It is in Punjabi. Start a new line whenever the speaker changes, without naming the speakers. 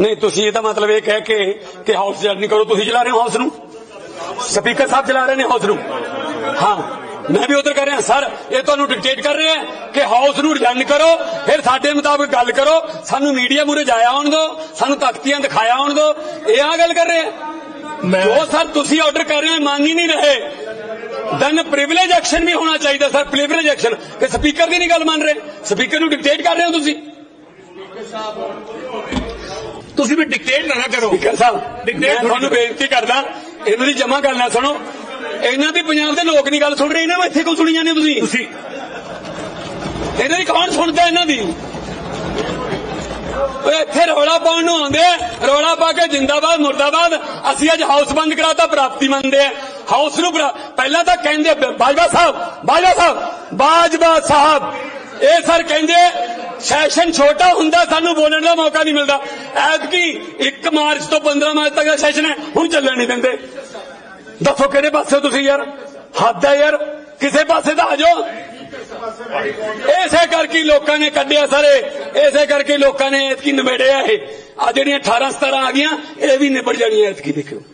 ਨਹੀਂ ਤੁਸੀਂ ਇਹਦਾ ਮਤਲਬ ਇਹ ਕਹਿ ਕੇ ਕਿ ਹਾਊਸ ਜਲ ਨਹੀਂ ਕਰੋ ਤੁਸੀਂ ਚਲਾ ਰਹੇ ਹੋ ਹਾਊਸ ਨੂੰ? ਸਪੀਕਰ ਸਾਹਿਬ ਚਲਾ ਰਹੇ ਨੇ ਹਾਊਸ ਨੂੰ? ਹਾਂ ਮੈਂ ਵੀ ਉਧਰ ਕਰ ਰਿਹਾ ਸਰ ਇਹ ਤੁਹਾਨੂੰ ਡਿਕਟੇਟ ਕਰ ਰਹੇ ਕਿ ਹਾਊਸ ਨੂੰ ਰਿਜਨ ਕਰੋ ਫਿਰ ਸਾਡੇ ਮੁਤਾਬਕ ਗੱਲ ਕਰੋ ਸਾਨੂੰ ਮੀਡੀਆ ਮੂਰੇ ਜਾਇਆ ਆਉਣ ਦਿਓ ਸਾਨੂੰ ਤਖਤੀਆਂ ਦਿਖਾਇਆ ਆਉਣ ਦਿਓ ਇਹ ਆ ਗੱਲ ਕਰ ਰਹੇ ਜੋ ਸਰ ਤੁਸੀਂ ਆਰਡਰ ਕਰ ਰਹੇ ਹੋ ਮੰਨ ਹੀ ਨਹੀਂ ਰਹੇ। ਦਨ ਪ੍ਰਿਵਿਲੇਜ ਐਕਸ਼ਨ ਵੀ ਹੋਣਾ ਚਾਹੀਦਾ ਸਰ ਪ੍ਰਿਵਿਲੇਜ ਐਕਸ਼ਨ ਕਿ ਸਪੀਕਰ ਦੀ ਨਹੀਂ ਗੱਲ ਮੰਨ ਰਹੇ? ਸਪੀਕਰ ਨੂੰ ਡਿਕਟੇਟ ਕਰ ਰਹੇ ਹੋ ਤੁਸੀਂ?
ਤੁਸੀਂ ਵੀ ਡਿਕਟੇਟ ਨਾ ਨਾ ਕਰੋ।
ਸਪੀਕਰ ਸਾਹਿਬ ਮੈਂ ਤੁਹਾਨੂੰ ਬੇਨਤੀ ਕਰਦਾ ਇਹਨਾਂ ਦੀ ਜਮਾ ਕਰਨਾ ਸੁਣੋ। ਇਹਨਾਂ ਦੀ ਪੰਜਾਬ ਦੇ ਲੋਕ ਨਹੀਂ ਗੱਲ ਸੁਣ ਰਹੇ ਇਹਨਾਂ ਨੂੰ ਇੱਥੇ ਕਿਉਂ ਸੁਣੀ ਜਾਂਦੇ ਤੁਸੀਂ?
ਤੁਸੀਂ।
ਇਹਨਾਂ ਦੀ ਕੌਣ ਸੁਣਦਾ ਇਹਨਾਂ ਦੀ? ਓਏ ਇੱਥੇ ਰੌਲਾ ਪਾਉਣ ਨੂੰ ਆਉਂਦੇ ਰੌਲਾ ਪਾ ਕੇ ਜਿੰਦਾਬਾਦ ਮੁਰਦਾਬਾਦ ਅਸੀਂ ਅੱਜ ਹਾਊਸ ਬੰਦ ਕਰਾਤਾ ਪ੍ਰਾਪਤੀ ਮੰਨਦੇ ਆ। ਹਾਊਸ ਨੂੰ ਪਹਿਲਾਂ ਤਾਂ ਕਹਿੰਦੇ ਬਾਜਵਾ ਸਾਹਿਬ ਬਾਜਵਾ ਸਾਹਿਬ ਬਾਜਵਾ ਸਾਹਿਬ। ਇਹ ਸਰ ਕਹਿੰਦੇ ਸੈਸ਼ਨ ਛੋਟਾ ਹੁੰਦਾ, ਸਾਨੂੰ ਬੋਲਣ ਦਾ ਮੌਕਾ ਨਹੀਂ ਮਿਲਦਾ। ਐਤਕੀ 1 ਮਾਰਚ ਤੋਂ 15 ਮਾਰਚ ਤੱਕ ਦਾ ਸੈਸ਼ਨ ਹੈ, ਹੁਣ ਚੱਲਣ ਨਹੀਂ ਦਿੰਦੇ। ਦੱਸੋ ਕਿਹੜੇ ਪਾਸੇ ਤੁਸੀਂ ਯਾਰ? ਹੱਦ ਹੈ ਯਾਰ, ਕਿਸੇ ਪਾਸੇ ਤਾਂ ਆ ਜਾਓ। ਇਸੇ ਕਰਕੇ ਲੋਕਾਂ ਨੇ ਕੱਢਿਆ ਸਾਰੇ, ਇਸੇ ਕਰਕੇ ਲੋਕਾਂ ਨੇ ਐਤਕੀ ਨਿਬੇੜਿਆ ਇਹ। ਆ ਜਿਹੜੀਆਂ 18 17 ਆ ਗਈਆਂ, ਇਹ ਵੀ ਨਿਬੜ ਜਾਣੀਆਂ ਐਤਕੀ, ਦੇਖਿਓ।